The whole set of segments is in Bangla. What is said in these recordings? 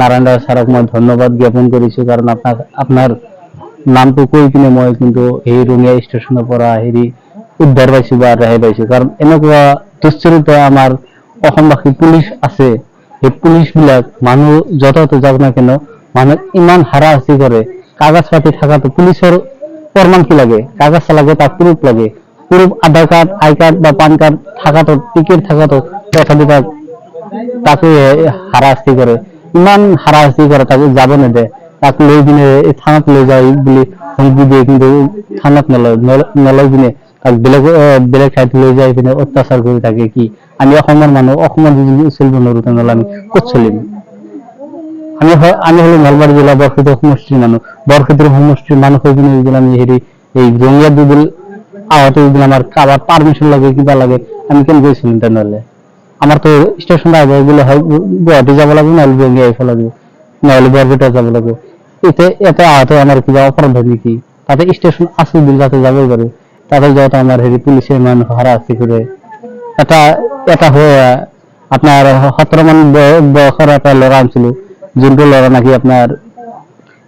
নারায়ণ রায় স্যারক মই ধন্যবাদ জ্ঞাপন কৰিছো, কাৰণ আপোনাক আপোনাৰ নামটো কৈ কিনে মই কিন্তু এই ৰঙিয়া ষ্টেচনৰ পৰা হেৰি উদ্ধাৰ পাইছো বা ৰেহাই পাইছো। কাৰণ এনেকুৱা দুশ্চৰিত্ৰ আমাৰ অসমবাসী পুলিচ আছে। সেই পুলিচ বিলাক মানুহ য'ত যাওক না কেন, মানুহ ইমান হাৰাশাস্তি কৰে। কাগজ পাতি থাকাটো পুলিচৰ প্ৰমাণ কি লাগে। কাগজ লাগে তাক প্ৰুফ লাগে। Proof Aadhaar card, I card বা পান কাৰ্ড থাকাটো টিকেট থাকাটো তথাপি তাক, তাকে হাৰাশাস্তি কৰে। ইমান হাৰাশাস্তি কৰে তাকে যাব নেদে তাক লৈ কিনে থানাত লৈ যায় বুলি হুমকি দিয়ে কিন্তু থানাত নলয়, নল- নলয় কিনে তাক বেলেগ বেলেগ ঠাইত লৈ যাই কিনে অত্যাচাৰ কৰি থাকে কি? আমি অসমৰ মানুহ অসমত যদি চলিব নোৱাৰো তেনেহ'লে আমি ক'ত চলিম? আমি আমি হলো নলবাৰী জিলা বৰক্ষেত্র সমষ্টির মানুষ বৰক্ষেত্র সমষ্টির মানুষ হৈ কিনে যদি আমি হেৰি, এই ৰঙিয়া দুদিন আহোঁতে যদি আমাৰ কাৰোবাৰ পাৰ্মিশ্যন লাগে, কিবা লাগে, আমি কেনেকৈ চলিম তেনেহ'লে? আমাৰতো ষ্টেচন আহিব গ'লে হয় গুৱাহাটী যাব লাগিব, নহ'লে ৰঙিয়া আহিব লাগিব। নহ'লে বৰপেটা যাব লাগিব। এতিয়া ইয়াতে আহোঁতে আমাৰ কিবা অপৰাধ হয় নেকি তাতে ষ্টেচন আছে বুলি তাতে যাবই পাৰো তাতে যাওঁতে আমাৰ হেৰি পুলিচে ইমান হাৰাশাস্তি কৰে এটা এটা হৈ আপোনাৰ সোতৰ মান বয়- বয়সৰ এটা ল'ৰা আনিছিলো। যোনটো ল'ৰা নাকি আপোনাৰ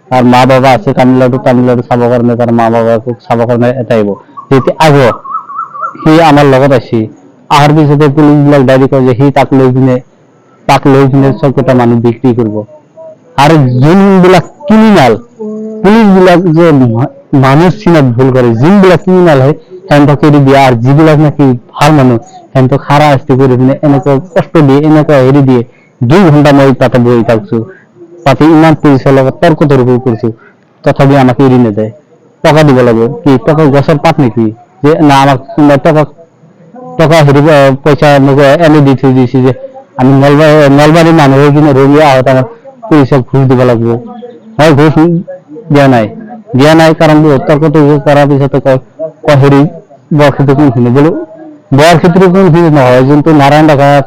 তাৰ মা বাবা আছে, তামিলনাডু তামিলনাডু চাবৰ কাৰণে তাৰ মা বাবাক চাবৰ কাৰণে এটা আহিব যেতিয়া আহিব সি আমাৰ লগত আহিছে অহাৰ পিছতে পুলিচ বিলাক ডাইৰেক্ট যে সি তাক লৈ কিনে, তাক লৈ কিনে চবকেইটা মানুহ বিক্ৰী কৰিব। আৰু যোনবিলাক ক্ৰিমিনেল পুলিচ বিলাক যে মানুহ চিনাত ভুল কৰে, যোনবিলাক ক্ৰিমিনেল হয়, সিহঁতক এৰি দিয়ে। আৰু যিবিলাক নাকি ভালো মানুহ, সিহঁতক হাৰাশাস্তি কৰি কিনে এনেকুৱা কষ্ট দিয়ে, এনেকুৱা হেৰি দিয়ে। দুই ঘণ্টা মই তাতে বহি থাকছো। তাতে ইমান পুলিচৰ লগত তৰ্ক তৰ্ক কৰিছো। তথাপি আমাক এৰি নেযায় টকা দিব লাগে। কি, টকা গছৰ পাত নেকি? যে, না, আমাক কোনোবাই টকা টকা হেৰি পইচা মোক এনে দি থৈ দিছে যে আমি নলবাৰী নলবাৰী মানুহ কিনে ৰঙিয়া আহোঁতে আমাক পুলিচক ঘুষ দিব লাগিব। হয় ঘুষ দিয়া নাই। দিয়া নাই কাৰণ তৰ্ক তৰ্ক কৰাৰ পিছতে কয় হেৰি বৰক্ষেত্ৰ কোনখিনি বোলো বৰক্ষেত্ৰ কোনখিনি নহয়, যোনটো নাৰায়ণ দাসৰ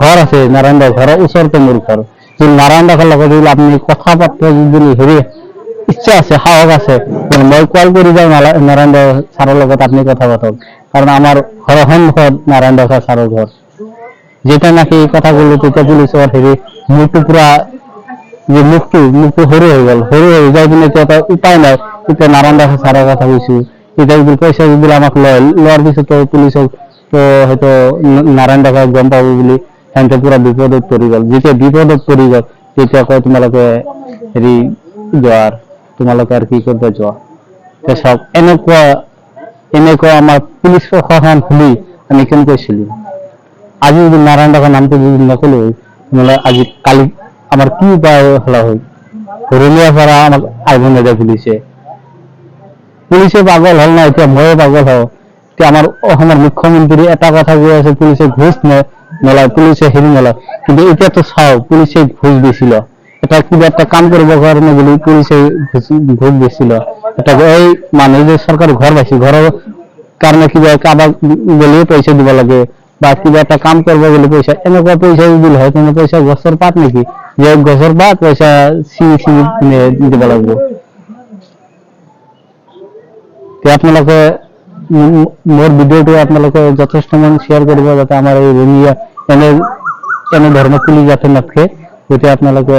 ঘৰ আছে, নাৰায়ণ দাস ঘৰৰ ওচৰতে মোৰ ঘৰ। যোন নাৰায়ণ দাসৰ লগত যদি আপুনি কথা পাতিব যদি হেৰি, ইচ্ছা আছে, সাহস আছে, মই কল কৰি যাওঁ নাৰায়ণ দাস ছাৰৰ লগত আপুনি কথা পাতক। কাৰণ আমাৰ ঘৰৰ সন্মুখত নাৰায়ণ দাস ছাৰৰ ঘৰ যেতিয়া নাকি কথা ক'লো তেতিয়া পুলিচৰ হেৰি মূৰটো পুৰা যে মুখটো মুখটো সৰু হৈ গ'ল। সৰু হৈ যাই পিনে এতিয়া এটা উপায় নাই, এতিয়া নাৰায়ণ দাস ছাৰৰ কথা কৈছো। এতিয়া যদি পইচা যদি আমাক লয়, লোৱাৰ পিছতো পুলিচক তো হয়তো ন- নাৰায়ণ গম পাব বুলি সিহঁতে পুৰা বিপদত পৰি গ'ল। যেতিয়া বিপদত পৰি গ'ল, তেতিয়া কয়, তোমালোকে হেৰি যোৱা আৰু তোমালোকে আৰু কি কৰিব যোৱা? তে চাওক, এনেকুৱা এনেকুৱা আমাৰ পুলিচ প্ৰশাসন খুলি আমি কেনেকৈ চলিম? আজি যদি নারায়ণ দাসের নামটো যদি নকলো নহ'লে আজি কালি আমাৰ কি উপায় হলা হয় ৰঙিয়াৰ পৰা আমাক আহিব নিদিয়ে পুলিচে পুলিচে পাগল হ'ল না? এতিয়া ময়ো পাগল হওঁ। এতিয়া আমাৰ অসমৰ মুখ্যমন্ত্ৰী এটা কথা কৈ আছে, পুলিচে ঘুষ নলয়, পুলিচে হেৰি নলয়। কিন্তু এতিয়াতো চাওঁ, পুলিচে ঘুষ দিছিল। এটা কিবা এটা কাম কৰিবৰ কাৰণে বুলি পুলিচে ঘুষ দিছিল। এটা এই মানুহে যে চৰকাৰে ঘৰ পাইছে ঘৰৰ কাৰণে কিবা কাৰোবাক গ'লেও পইচা দিব লাগে বা কিবা এটা কাম কৰিব গ'লে পইচা এনেকুৱা পইচা যদি দিলে হয় তেনে পইচা গছৰ পাত নেকি? যে গছৰ পাত পইচা চিঙি চিঙি কিনে দিব লাগিব। তে আপোনালোকে উম, মোৰ ভিডিঅ'টো আপোনালোকে যথেষ্ট মান শ্বেয়াৰ কৰিব যাতে আমাৰ এই ৰঙিয়া এনে এনে ধৰণৰ পুলি যাতে নাথাকে। গতিকে আপোনালোকে